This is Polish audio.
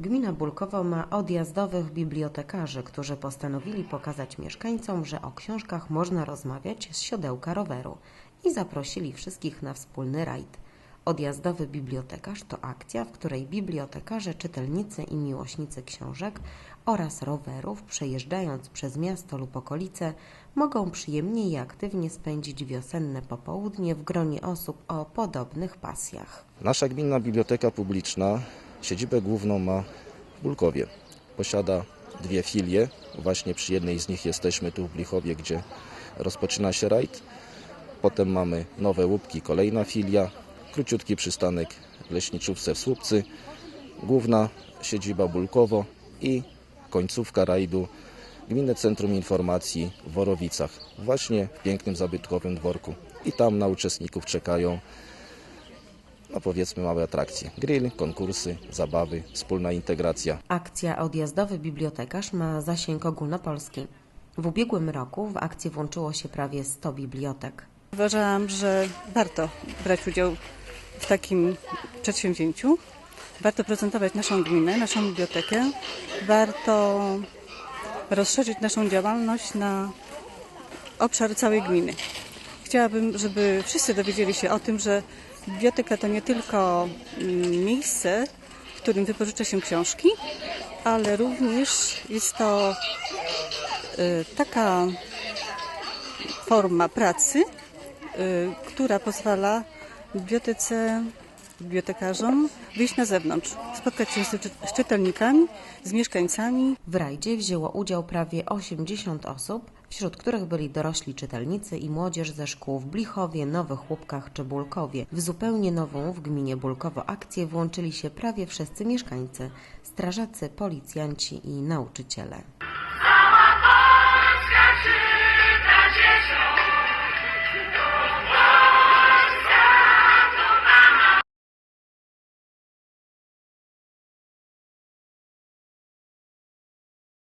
Gmina Bulkowo ma odjazdowych bibliotekarzy, którzy postanowili pokazać mieszkańcom, że o książkach można rozmawiać z siodełka roweru i zaprosili wszystkich na wspólny rajd. Odjazdowy bibliotekarz to akcja, w której bibliotekarze, czytelnicy i miłośnicy książek oraz rowerów, przejeżdżając przez miasto lub okolice, mogą przyjemnie i aktywnie spędzić wiosenne popołudnie w gronie osób o podobnych pasjach. Nasza gminna biblioteka publiczna siedzibę główną ma w Bulkowie. Posiada dwie filie. Właśnie przy jednej z nich jesteśmy tu w Blichowie, gdzie rozpoczyna się rajd. Potem mamy Nowe Łupki, kolejna filia. Króciutki przystanek w Leśniczówce w Słupcy. Główna siedziba Bulkowo i końcówka rajdu Gminne Centrum Informacji w Worowicach. Właśnie w pięknym, zabytkowym dworku. I tam na uczestników czekają no powiedzmy małe atrakcje. Grill, konkursy, zabawy, wspólna integracja. Akcja Odjazdowy Bibliotekarz ma zasięg ogólnopolski. W ubiegłym roku w akcję włączyło się prawie 100 bibliotek. Uważałam, że warto brać udział w takim przedsięwzięciu. Warto prezentować naszą gminę, naszą bibliotekę. Warto rozszerzyć naszą działalność na obszar całej gminy. Chciałabym, żeby wszyscy dowiedzieli się o tym, że biblioteka to nie tylko mm, miejsce, w którym wypożycza się książki, ale również jest to y, taka forma pracy, y, która pozwala bibliotece, bibliotekarzom wyjść na zewnątrz, spotkać się z, czy- z czytelnikami, z mieszkańcami, W rajdzie wzięło udział prawie 80 osób, wśród których byli dorośli czytelnicy i młodzież ze szkół w Blichowie, Nowych Łupkach czy Bulkowie. W zupełnie nową w gminie Bulkowo akcję włączyli się prawie wszyscy mieszkańcy, strażacy, policjanci i nauczyciele.